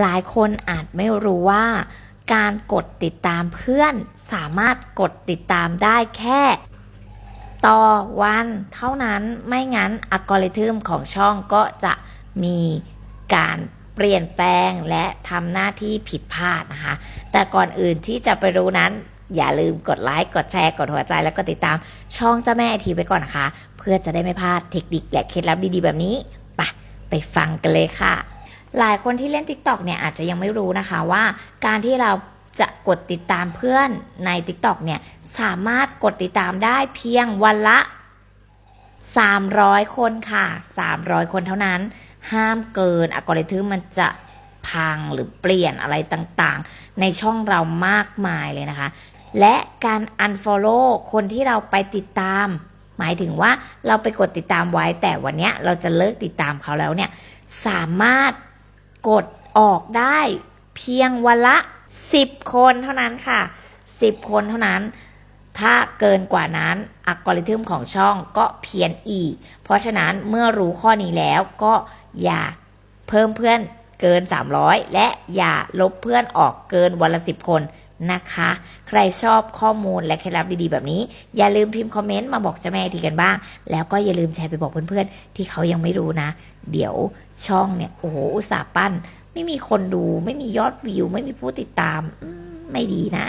หลายคนอาจไม่รู้ว่า การกดติดตามเพื่อนสามารถกดติดตามได้แค่ ต่อวันเท่านั้นไม่งั้นอัลกอริทึมของช่องก็จะมีการเปลี่ยนแปลงและทำหน้าที่ผิดพลาดนะคะ แต่ก่อนอื่นที่จะไปรู้นั้น อย่าลืมกดไลค์กดแชร์กดหัวใจแล้วก็ติดตามช่องเจ้าแม่ไอทีไว้ก่อนนะคะ เพื่อจะได้ไม่พลาดเทคนิคและเคล็ดลับดีๆ แบบนี้ไปไปฟังกันเลยค่ะ หลายคนที่เล่น TikTok เนี่ยอาจจะยังไม่รู้นะคะว่าการที่เราจะกดติดตามเพื่อนใน TikTok เนี่ยสามารถกดติดตามได้เพียงวันละ 300 คนค่ะ 300 คนเท่านั้น ห้ามเกินอัลกอริทึมมันจะพังหรือเปลี่ยนอะไรต่างๆ ในช่องเรามากมายเลยนะคะ และการ unfollow คนที่เราไปติดตาม หมายถึงว่าเราไปกดติดตามไว้แต่วันเนี้ยเราจะเลิกติดตามเขาแล้วเนี่ยสามารถ กดออกได้เพียงวันละ 10 คนเท่านั้นค่ะ 10 คนเท่านั้น ถ้าเกินกว่านั้นอัลกอริทึมของช่องก็เพี้ยนอีก เพราะฉะนั้นเมื่อรู้ข้อนี้แล้วก็อย่าเพิ่มเพื่อนเกิน 300 และอย่าลบเพื่อนออกเกินวันละ 10 คน นะคะ ใครชอบข้อมูลและเคล็ดลับดีๆแบบนี้ อย่าลืมพิมพ์คอมเมนต์มาบอกเจ้าแม่ทีกันบ้าง แล้วก็อย่าลืมแชร์ไปบอกเพื่อนๆ ที่เขายังไม่รู้นะ เดี๋ยวช่องเนี่ย โอ้โหอุตส่าห์ปั้น ไม่มีคนดู ไม่มียอดวิว ไม่มีผู้ติดตามอืมไม่ดีนะ